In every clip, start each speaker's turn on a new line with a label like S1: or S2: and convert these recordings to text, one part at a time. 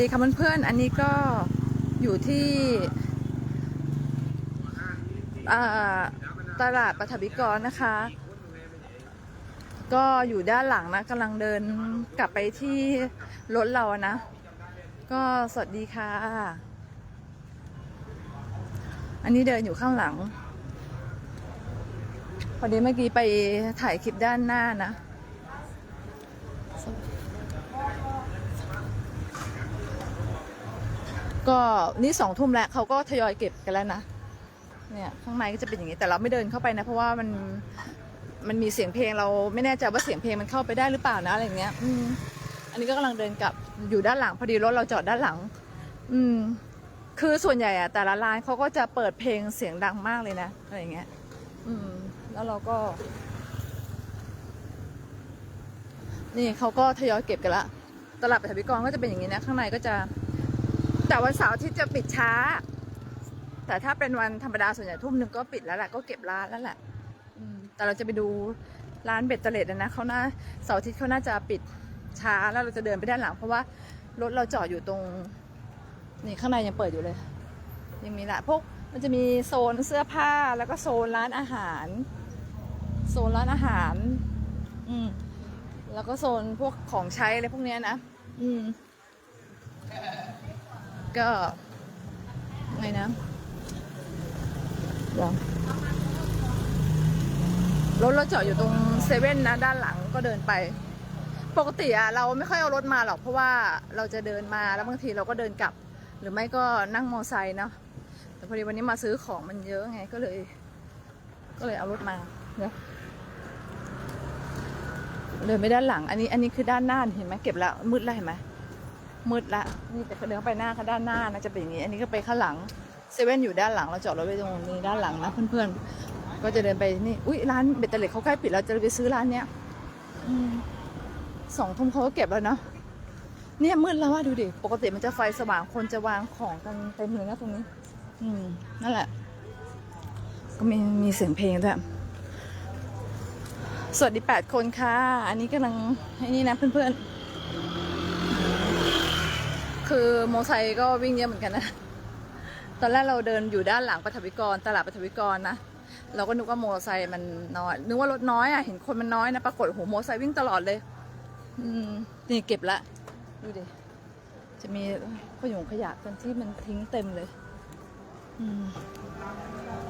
S1: ดีค่ะเพื่อนๆ อันนี้ก็อยู่ที่ตลาดปฐวิกรนะคะ ก็อยู่ด้านหลังนะกำลังเดินกลับไปที่รถเรานะ ก็สวัสดีค่ะ อันนี้เดินอยู่ข้างหลัง พอดีเมื่อกี้ไปถ่ายคลิปด้านหน้านะ ก็นี่สองทุ่มแล้วเขาก็ทยอยเก็บกันแล้วนะเนี่ยข้างในก็จะเป็นอย่างนี้แต่เราไม่เดินเข้าไปนะ เพราะว่ามันมันมีเสียงเพลงเราไม่แน่ใจว่าเสียงเพลงมันเข้าไปได้หรือเปล่านะอะไรเงี้ย อืม อันนี้ก็กำลังเดินกลับอยู่ด้านหลังพอดีรถเราจอดด้านหลัง อืม คือส่วนใหญ่อะแต่ละร้านเขาก็จะเปิดเพลงเสียงดังมากเลยนะอะไรเงี้ย อืม แล้วเราก็ นี่เขาก็ทยอยเก็บกันละตลาดปฐวิกรก็จะเป็นอย่างนี้นะ ข้างในก็จะ แต่วันเสาร์ที่จะปิดช้า แต่ถ้าเป็นวันธรรมดาส่วนใหญ่ทุ่มหนึ่งก็ปิดแล้วแหละก็เก็บร้านแล้วแหละแต่เราจะไปดูร้านเบ็ดเตล็ดนะเขาน่าเสาร์อาทิตย์เขาน่าจะปิดช้าแล้วเราจะเดินไปด้านหลัง เพราะว่ารถเราจอดอยู่ตรง นี่ข้างในยังเปิดอยู่เลย ยังมีละพวกมันจะมีโซนเสื้อผ้าแล้วก็โซนร้านอาหาร โซนร้านอาหาร อืมแล้วก็โซนพวกของใช้อะไรพวกเนี้ยนะ อืม ก็ไงนะเดี๋ยวรถเราจอดอยู่ตรงเซเว่นนะ ด้านหลังก็เดินไป ปกติอะเราไม่ค่อยเอารถมาหรอกเพราะว่าเราจะเดินมาแล้วบางทีเราก็เดินกลับ หรือไม่ก็นั่งมอไซค์เนาะแต่พอดีวันนี้มาซื้อของมันเยอะไงก็เลย ก็เลยเอารถมาเนาะเดินไปด้านหลัง อันนี้อันนี้คือด้านหน้าเห็นไหมเก็บแล้วมืดแล้วเห็นไหม มืดละนี่แต่เดินไปหน้าค่ะด้านหน้านะจะเป็นอย่างนี้ อันนี้ก็ไปข้างหลังเซเว่นอยู่ด้านหลังเราจอดรถไว้ตรงนี้ด้านหลังนะเพื่อนๆ ก็จะเดินไปนี่อุ้ยร้านเบตเตอร์เล็ตเขาใกล้ปิดเราจะไปซื้อร้านเนี้ยสองทุ่มเขาก็เก็บแล้วเนาะเนี่ยมืดแล้วว่าดูดิปกติมันจะไฟสว่างคนจะวางของกันเต็มเลยนะตรงนี้ อืมนั่นแหละ ก็มีมีเสียงเพลงด้วยสวัสดีแปดคนค่ะ อันนี้กำลังให้นี่นะเพื่อนๆ คือโมอไซค์ก็วิ่งเยอะเหมือนกันนะ ตอนแรกเราเดินอยู่ด้านหลังปฐวิกร ตลาดปฐวิกรนะ เราก็นึกว่าโมอไซค์มันน้อย นึกว่ารถน้อยอะ เห็นคนมันน้อยนะ ปรากฏโอ้โหโมอไซค์วิ่งตลอดเลย อืม นี่เก็บละ ดูดิ จะมีขยงขยะกันที่มันทิ้งเต็มเลย อืม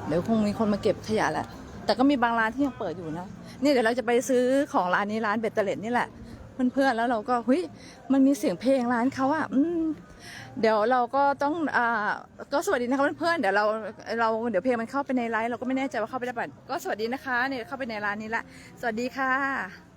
S1: เดี๋ยวคงมีคนมาเก็บขยะแหละ แต่ก็มีบางร้านที่ยังเปิดอยู่นะ นี่เดี๋ยวเราจะไปซื้อของร้านนี้ร้านเบตเตอร์เลตนี่แหละ เพื่อนๆแล้วเราก็เฮ้ยมันมีเสียงเพลงร้านเขาอะอืมเดี๋ยวเราก็ต้องอ่าก็สวัสดีนะคะเพื่อนๆเดี๋ยวเราเราเดี๋ยวเพลงมันเข้าไปในไลฟ์เราก็ไม่แน่ใจว่าเข้าไปได้ป่ะก็สวัสดีนะคะเนี่ยเข้าไปในร้านนี้ละสวัสดีค่ะ